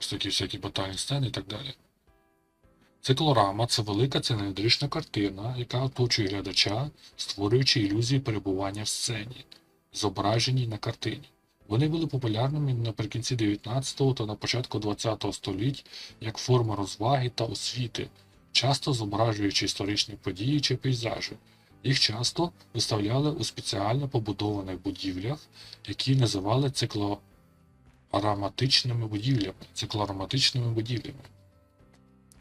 Такі всякі батальні сцени і так далі. Циклорама це велика циліндрична картина, яка оточує глядача, створюючи ілюзію перебування в сцені, зображеній на картині. Вони були популярними наприкінці 19 та на початку 20 століть як форма розваги та освіти, часто зображуючи історичні події чи пейзажі. Їх часто виставляли у спеціально побудованих будівлях, які називали циклоароматичними будівлями. Циклоароматичними будівлями.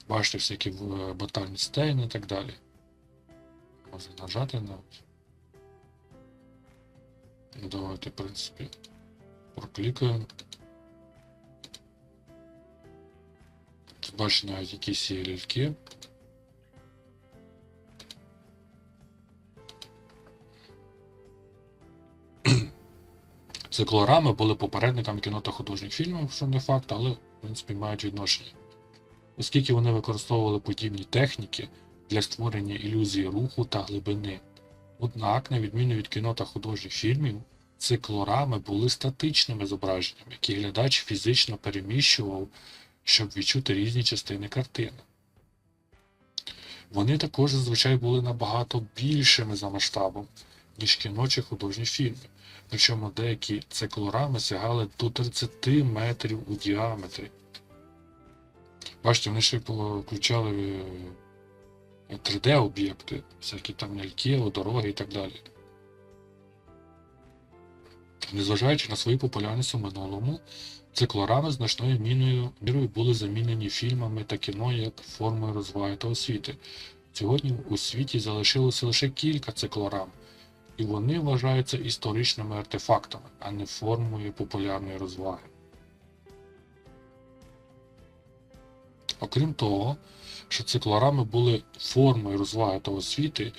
Бачите, всякі е, батальні стейни і так далі. Можна нажати навіть. Ну, Давайте, в принципі, проклікаємо. Тут бачите навіть якісь є ляльки. Циклорами були попередниками кіно та художніх фільмів, що не факт, але в принципі мають відношення. Оскільки вони використовували подібні техніки для створення ілюзії руху та глибини. Однак, на відміну від кіно та художніх фільмів, циклорами були статичними зображеннями, які глядач фізично переміщував, щоб відчути різні частини картини. Вони також зазвичай були набагато більшими за масштабом, ніж кіно чи художні фільми. Причому деякі циклорами сягали до 30 метрів у діаметрі. Бачите, вони ще включали 3D-об'єкти, всякі там ляльки, дороги і так далі. Незважаючи на свою популярність у минулому, циклорами значною мірою мірою були замінені фільмами та кіно як формою розваги та освіти. Сьогодні у світі залишилося лише кілька циклорам, і вони вважаються історичними артефактами, а не формою популярної розваги. Окрім того, що циклорами були формою розваги та освіти,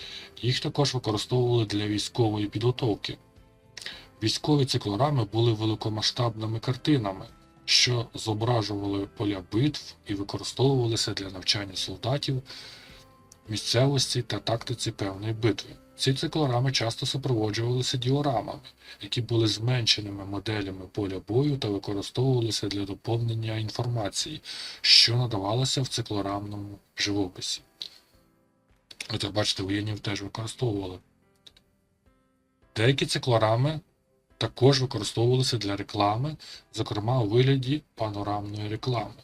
їх також використовували для військової підготовки. Військові циклорами були великомасштабними картинами, що зображували поля битв і використовувалися для навчання солдатів місцевості та тактиці певної битви. Ці циклорами часто супроводжувалися діорамами, які були зменшеними моделями поля бою та використовувалися для доповнення інформації, що надавалося в циклорамному живописі. От бачите, воєнні теж використовували. Деякі циклорами також використовувалися для реклами, зокрема у вигляді панорамної реклами.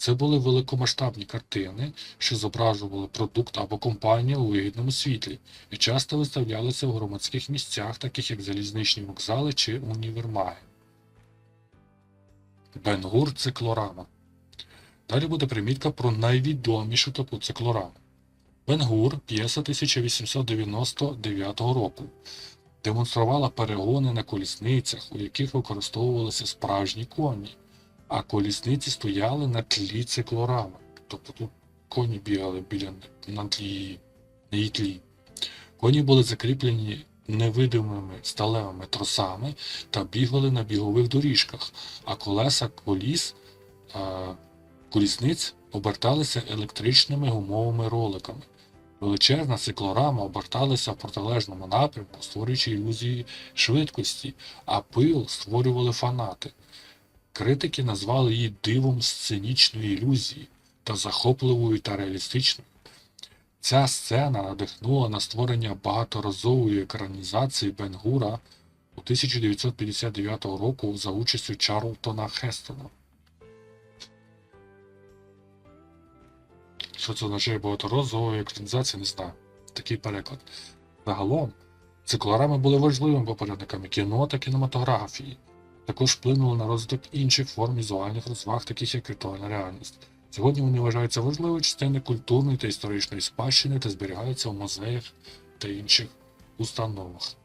Це були великомасштабні картини, що зображували продукт або компанію у вигідному світлі і часто виставлялися в громадських місцях, таких як залізничні вокзали чи універмаги. Бенгур циклорама. Далі буде примітка про найвідомішу таку циклораму. Бенгур п'єса 1899 року. Демонструвала перегони на колісницях, у яких використовувалися справжні коні а колісниці стояли на тлі циклорами. Тобто тут коні бігали біля на тлі, на її тлі. Коні були закріплені невидимими сталевими тросами та бігали на бігових доріжках, а колеса коліс, а, колісниць оберталися електричними гумовими роликами. Величезна циклорама оберталася в протилежному напрямку, створюючи ілюзії швидкості, а пил створювали фанати. Критики назвали її дивом сценічної ілюзії та захопливою та реалістичною. Ця сцена надихнула на створення багаторазової екранізації Бенгура у 1959 року за участю Чарлтона Хестона. Що це означає багаторазової екранізації, не знаю. Такий переклад. Загалом, циклорами були важливими попередниками кіно та кінематографії також вплинули на розвиток інших форм візуальних розваг, таких як віртуальна реальність. Сьогодні вони вважаються важливою частиною культурної та історичної спадщини та зберігаються в музеях та інших установах.